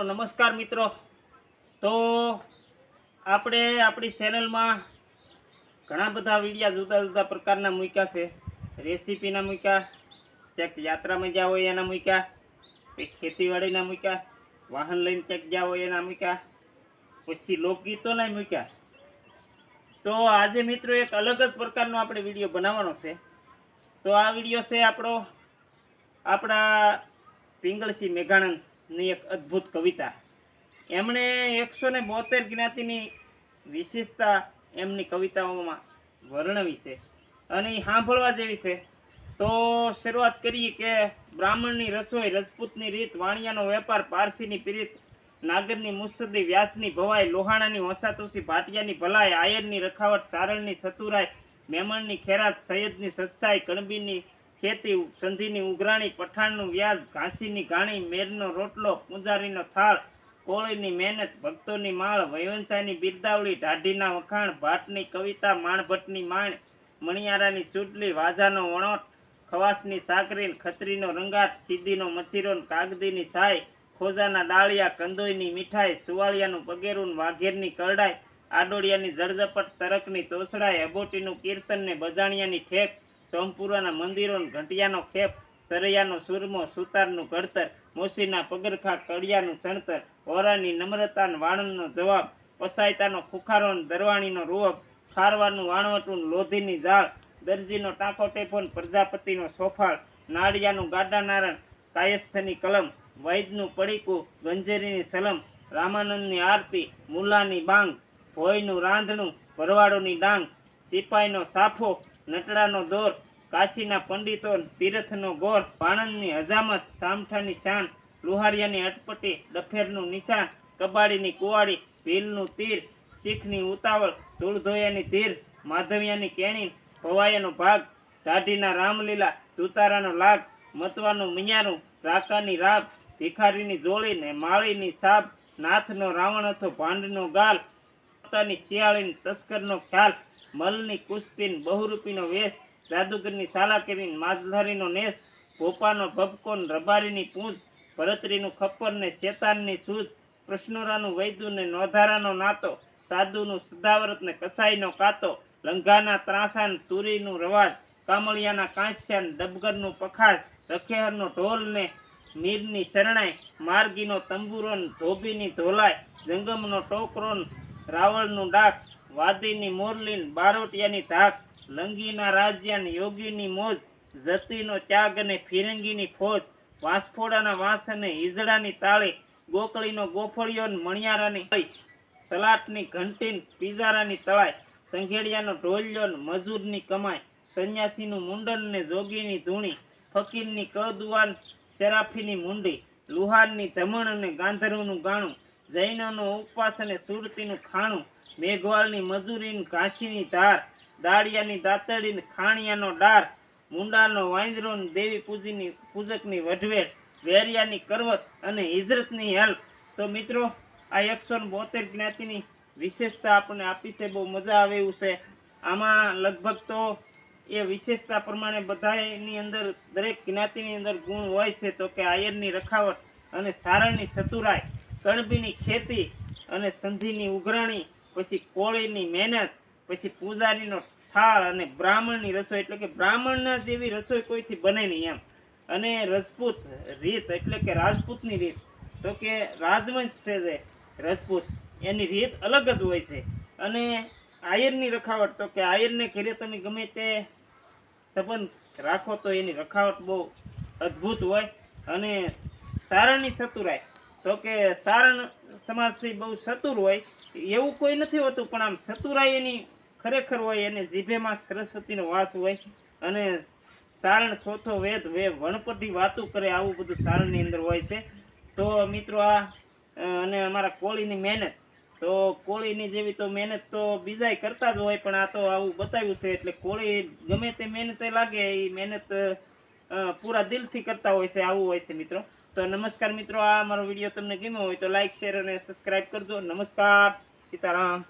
હાલો નમસ્કાર મિત્રો. તો આપણે આપણી ચેનલમાં ઘણા બધા વિડીયા જુદા જુદા પ્રકારના મૂક્યા છે. રેસીપીના મૂક્યા, ક્યાંક યાત્રામાં જ્યાં હોય એના મૂક્યા કંઈક ખેતીવાડીના મૂક્યા, વાહન લઈને ક્યાંક જ્યાં હોય એના મૂક્યા, પછી લોકગીતોના મૂક્યા. તો આજે મિત્રો એક અલગ જ પ્રકારનો આપણે વીડિયો બનાવવાનો છે. તો આ વીડિયો છે આપણો આપણા પિંગળસિંહ મેઘાણંદની એક અદ્ભુત કવિતા. એમણે એકસો ને બોતેર જ્ઞાતિની વિશેષતા એમની કવિતાઓમાં વર્ણવી છે અને સાંભળવા જેવી છે. તો શરૂઆત કરીએ કે બ્રાહ્મણની રસોઈ, રજપૂતની રીત, વાણિયાનો વેપાર, પારસીની પીરીત, નાગરની મુસદ્દી, વ્યાસની ભવાઈ, લોહાણાની વસાતુસી ભાટિયાની ભલાઈ, આયરની રખાવટ સારણની સતુરાઈ, મેમણની ખેરાત, સૈયદની સચ્ચાઈ, કણબીની ખેતી સંધિની ઉઘરાણી, પઠાણનું વ્યાજ, ઘાસીની ઘાણી, મેરનો રોટલો, પૂંજારીનો થાળ, કોળીની મહેનત, ભક્તોની માળ વૈવંચાની બિરદાવળી, ઢાઢીના વખાણ ભાટની કવિતા, માણભટ્ટની માણ, મણિયારાની ચૂંટલી, વાજાનો વણોટ, ખવાસની સાકરીન, ખત્રીનો રંગાટ, સીધીનો મચીરો કાગદીની સાય ખોજાના ડાળિયા, કંદોઈની મીઠાઈ, સુવાળિયાનું પગેરું વાઘેરની કરડાઈ આડોડિયાની જળઝપટ, તરકની તોસડાઈ, અબોટીનું કીર્તન ને બજાણિયાની ઠેક સોમપુરાના મંદિરો ઘંટિયાનો ખેપ સરૈયાનો સુરમો, સુતારનું ઘડતર, મોસીના પગરખા કડિયાનું ચણતર, ઓરાની નમ્રતા વાણનનો જવાબ, પસાયતાનો ખુખારો દરવાણીનો રૂઅબ ખારવાનું વાણવટું લોધીની જાળ દરજીનો ટાંકો ટેફોન પ્રજાપતિનો સોફાળ, નાળિયાનું ગાડા નારણ કાયસ્થની કલમ, વૈદનું પડીકું, ગંજેરીની સલમ, રામાનંદની આરતી, મુલાની બાંગ, ભોયનું રાંધણું, ભરવાડોની ડાંગ, સિપાઈનો સાફો નટડાનો દોર, કાશીના પંડિતો, તીરથનો ગોર પાણંદની હજામત સામઠાની શાન, લુહારિયાની અટપટી, ડફેરનું નિશાન, કબાડીની કુવાડી, ભીલનું તીર, શીખની ઉતાવળ, ધૂળધોયાની ધીર, માધવિયાની કેણી ભવાયાનો ભાગ, દાઢીના રામલીલા તુતારાનો લાગ, મતવાનું મિયાનું રાકાની રાબ, ભિખારીની જોળી ને માળીની સાબ, નાથનો રાવણ હતો, ભાંડનો ગાલ મોટાની શિયાળીની તસ્કરનો ખ્યાલ, મલની કુસ્તીન બહુરૂપીનો વેશ, જાદુગરની સાલાકેરીન માછધારીનો નેસ ભોપાનો ભપકોન રબારીની પૂંજ, ભરતરીનું ખપ્પર ને શેતાનની સૂઝ, કૃષ્ણોરાનું વૈદુ ને નોધારાનો નાતો, સાધુનું સદાવ્રત ને કસાઈનો કાતો, લંઘાના ત્રાસાન તુરીનું રવાજ, કામળિયાના કાંસ્યાન ડબગરનું પખાજ રખેહરનો ઢોલ ને મીરની શરણાઈ, માર્ગીનો તંબુરો ધોબીની ધોલાઈ, જંગમનો ટોકરો ને રાવળનું ડાક, વાદીની મોરલીન, બારોટિયાની ધાક, લંગીના રાજ્યાન, યોગીની મોજ, જતીનો ત્યાગ અને ફિરંગીની ફોજ, વાંસફોડાના વાંસ અને ઈજડાની તાળી, ગોકળીનો ગોફળિયો મણિયારાની સલાટની ઘંટીન, પિઝારાની તળાઈ, સંઘેડિયાનો ઢોલિયો મજૂરની કમાઈ, સંન્યાસીનું મુંડન ને જોગીની ધૂણી, ફકીરની કદુવાન શેરાફીની મુંડી લુહારની ધમણ અને ગાંધર્વનું ગાણું જૈનોનો ઉપવાસ અને સુરતીનું ખાણું મેઘવાલની મજૂરીની ઘાસીની ધાર, દાળિયાની દાતડી ને ખાણિયાનો ડાર, મુંડાનો વાંદરો દેવી પૂજીની, પૂજકની વઢવેટ વેરિયાની કરવત અને હિજરતની હેલ્પ તો મિત્રો, આ એકસો બોતેર જ્ઞાતિની વિશેષતા આપણને આપી છે, બહુ મજા આવે એવું છે. આમાં લગભગ તો એ વિશેષતા પ્રમાણે બધાની અંદર, દરેક જ્ઞાતિની અંદર ગુણ હોય છે, તો કે આયરની રખાવટ અને સારણની સતુરાઈ કણબીની ખેતી અને સંધિની ઉઘરાણી, પછી કોળીની મહેનત, પછી પૂજારીનો થાળ અને બ્રાહ્મણની રસોઈ, એટલે કે બ્રાહ્મણના જેવી રસોઈ કોઈથી બને નહીં એમ. અને રજપૂત રીત, એટલે કે રાજપૂતની રીત. તો કે રાજવંશ છે જે, રજપૂત, એની રીત અલગ જ હોય છે. અને આયરની રખાવટ, તો કે આયરને ઘેરે તમે ગમે તે સંબંધ રાખો તો એની રખાવટ બહુ અદ્ભુત હોય. અને સારણની સતુરાય તો કે સારણ સમાજથી બહુ સતુર હોય, એવું કોઈ નથી હોતું, પણ આમ સતુરાઈ એની ખરેખર હોય, એને જીભેમાં સરસ્વતીનો વાસ હોય, અને સારણ ચોથો વેદ વે વણપટી વાતું કરે, આવું બધું સારણની અંદર હોય છે. તો મિત્રો આ અને અમારા કોળીની મહેનત, તો કોળીની જેવી તો મહેનત તો બીજાય કરતા જ હોય, પણ આ તો આવું બતાવ્યું છે, એટલે કોળી ગમે તે મહેનત લાગે, એ મહેનત પૂરા દિલથી કરતા હોય છે, આવું હોય છે મિત્રો. તો નમસ્કાર મિત્રો, આ મારો વીડિયો તમને ગમ્યો હોય તો લાઈક શેર અને સબસ્ક્રાઈબ કરજો. નમસ્કાર, સીતારામ.